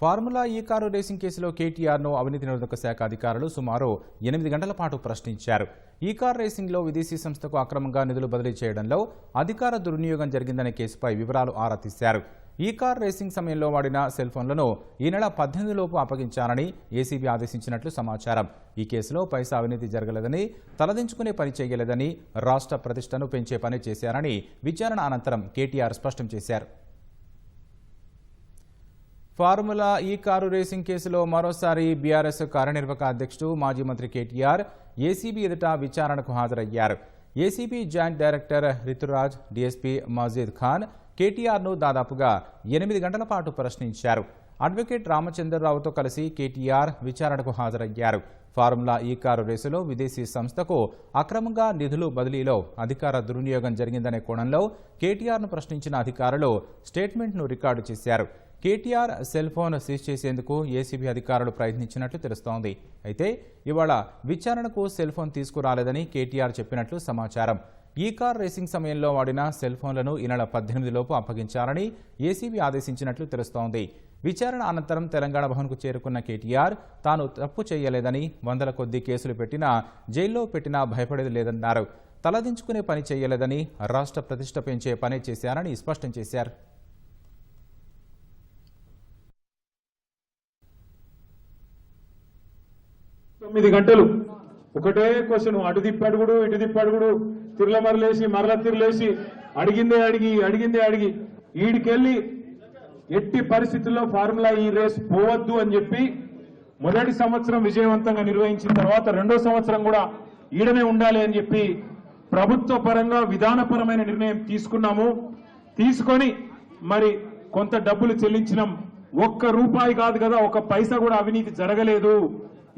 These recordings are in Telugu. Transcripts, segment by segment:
ఫార్ములా ఈ కారు రేసింగ్ కేసులో కేటీఆర్ను అవినీతి నిరోధక శాఖ అధికారులు సుమారు ఎనిమిది గంటల పాటు ప్రశ్నించారు. ఈ కార్ రేసింగ్లో విదేశీ సంస్థకు అక్రమంగా నిధులు బదిలీ చేయడంలో అధికార దుర్వినియోగం జరిగిందనే కేసుపై వివరాలు ఆరా తీశారు. ఈ కార్ రేసింగ్ సమయంలో వాడిన సెల్ ఫోన్లను ఈ నెల పద్దెనిమిది లోపు అప్పగించాలని ఏసీబీ ఆదేశించినట్లు సమాచారం. ఈ కేసులో పైసా అవినీతి జరగలేదని తలదించుకునే పని చేయలేదని రాష్ట్ర ప్రతిష్టను పెంచే పని చేశారని విచారణ అనంతరం కేటీఆర్ స్పష్టం చేశారు. ఫార్ములా ఈ కారు రేసింగ్ కేసులో మరోసారి బీఆర్ఎస్ కార్యనిర్వాహక అధ్యక్షుడు మాజీ మంత్రి కేటీఆర్ ఏసీబీ ఎదుట విచారణకు హాజరయ్యారు. ACB joint director Rituraj DSP Majid Khan కేటీఆర్ను దాదాపుగా ఎనిమిది గంటల పాటు ప్రశ్నించారు. అడ్వకేట్ రామచంద్రరావుతో కలిసి కేటీఆర్ విచారణకు హాజరయ్యారు. ఫార్ములా ఈ కారు రేసులో విదేశీ సంస్థకు అక్రమంగా నిధులు బదిలీలో అధికార దుర్వినియోగం జరిగిందనే కోణంలో కేటీఆర్ను ప్రశ్నించిన అధికారులు స్టేట్మెంట్ను రికార్డు చేశారు. కేటీఆర్ సెల్ ఫోన్ సీజ్ చేసేందుకు ఏసీబీ అధికారులు ప్రయత్నించినట్లు తెలుస్తోంది. అయితే ఇవాళ విచారణకు సెల్ ఫోన్ తీసుకురాలేదని కేటీఆర్ చెప్పినట్లు సమాచారం. ఈ కార్ రేసింగ్ సమయంలో వాడిన సెల్ ఫోన్లను ఈ నెల పద్దెనిమిదిలోపు అప్పగించాలని ఏసీబీ ఆదేశించినట్లు తెలుస్తోంది. విచారణ అనంతరం తెలంగాణ భవన్కు చేరుకున్న కేటీఆర్ తాను తప్పు చేయలేదని వందల కొద్దీ కేసులు పెట్టినా జైల్లో పెట్టినా భయపడేది లేదన్నారు. తలదించుకునే పని చేయలేదని రాష్ట్ర ప్రతిష్ట పెంచే పని చేశారని స్పష్టం చేశారు. తొమ్మిది గంటలు. ఒకటే క్వశ్చన్ అటు తిప్పాడు కూడా ఇటు తిప్పాడు కూడా తిరుల మరలేసి మరల తిరలేసి అడిగిందే అడిగి అడిగిందే అడిగి. ఈడికెళ్ళి ఎట్టి పరిస్థితుల్లో ఫార్ములా ఈ రేస్ పోవద్దు అని చెప్పి మొదటి సంవత్సరం విజయవంతంగా నిర్వహించిన తర్వాత రెండో సంవత్సరం కూడా ఈడనే ఉండాలి అని చెప్పి ప్రభుత్వ పరంగా విధానపరమైన నిర్ణయం తీసుకున్నాము. తీసుకొని మరి కొంత డబ్బులు చెల్లించినాం. ఒక్క రూపాయి కాదు కదా ఒక పైసా కూడా అవినీతి జరగలేదు.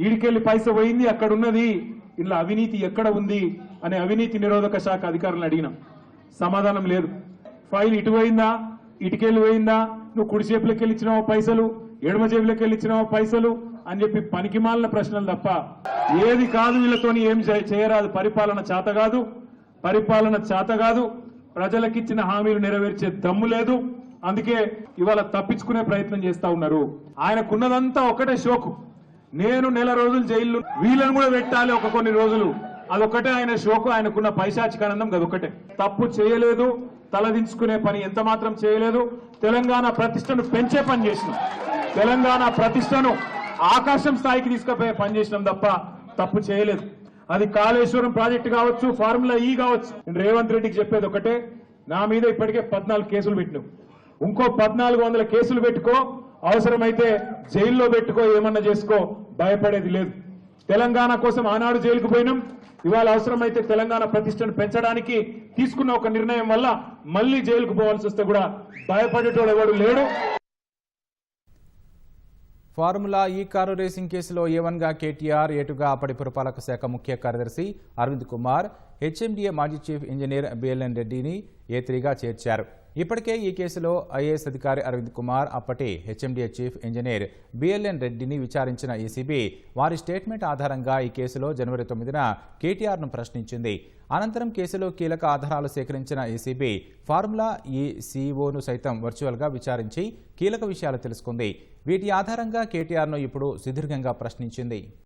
ఈడికెళ్ళి పైస పోయింది అక్కడ ఉన్నది ఇలా అవినీతి ఎక్కడ ఉంది అనే అవినీతి నిరోధక శాఖ అధికారులను అడిగినాం. సమాధానం లేదు. ఫైల్ ఇటు పోయిందా? ఇటుకెళ్ళి పోయిందా? నువ్వు కుడి చేపులకి వెళ్ళి ఇచ్చినావా పైసలు? ఎడమ చేపులకి వెళ్ళి ఇచ్చినావా పైసలు? అని చెప్పి పనికిమాలిన ప్రశ్నలు తప్ప ఏది కాదు వీళ్ళతోని ఏం చేయరాదు. పరిపాలన చేత కాదు. పరిపాలన చేత కాదు. ప్రజలకిచ్చిన హామీలు నెరవేర్చే దమ్ము లేదు. అందుకే ఇవాళ తప్పించుకునే ప్రయత్నం చేస్తా ఉన్నారు. ఆయనకున్నదంతా ఒకటే షోకు. నేను నెల రోజులు జైల్లో. వీళ్ళని కూడా పెట్టాలి ఒక కొన్ని రోజులు. అదొకటే ఆయన షోకు ఆయనకున్న పైశాచికానందం అదొకటే తప్పు చేయలేదు తలదించుకునే పని ఎంత మాత్రం చేయలేదు. తెలంగాణ ప్రతిష్టను పెంచే పని చేసినాం. తెలంగాణ ప్రతిష్టను ఆకాశం స్థాయికి తీసుకుపోయే పని చేసినాం తప్ప తప్పు చేయలేదు. అది కాళేశ్వరం ప్రాజెక్టు కావచ్చు ఫార్ములా ఈ కావచ్చు. నేను రేవంత్ రెడ్డికి చెప్పేది ఒకటే నా మీద ఇప్పటికే పద్నాలుగు కేసులు పెట్టినావు. ఇంకో పద్నాలుగు వందల కేసులు పెట్టుకో అవసరమైతే జైల్లో పెట్టుకో ఏమన్నా చేసుకో భయపడేది లేదు. తెలంగాణ కోసం ఆనాడు జైలుకు పోయినాం. ఇవాళ అవసరమైతే తెలంగాణ ప్రతిష్టను పెంచడానికి తీసుకున్న ఒక నిర్ణయం వల్ల మళ్ళీ జైలుకు పోవాల్సి వస్తే కూడా భయపడేటోడు ఎవడు లేడు. ఫార్ములా ఈ కారు రేసింగ్ కేసులో ఏ కేటీఆర్ ఏటుగా అప్పటి పురపాలక శాఖ ముఖ్య కార్యదర్శి అరవింద్ కుమార్ హెచ్ఎండిఏ మాజీ చీఫ్ ఇంజనీర్ బిఎల్ఎన్ రెడ్డిని ఏ త్రీగా చేర్చారు. ఇప్పటికే ఈ కేసులో ఐఏఎస్ అధికారి అరవింద్ కుమార్ అప్పటి హెచ్ఎండిఏ చీఫ్ ఇంజనీర్ బిఎల్ఎన్ రెడ్డిని విచారించిన ఏసీబీ వారి స్టేట్మెంట్ ఆధారంగా ఈ కేసులో జనవరి తొమ్మిదిన కేటీఆర్ను ప్రశ్నించింది. అనంతరం కేసులో కీలక ఆధారాలు సేకరించిన ఏసీబీ ఫార్ములా ఈ సీఈఓను సైతం వర్చువల్గా విచారించి కీలక విషయాలు తెలుసుకుంది. వీటి ఆధారంగా కేటీఆర్ను ఇప్పుడు సుదీర్ఘంగా ప్రశ్నించింది.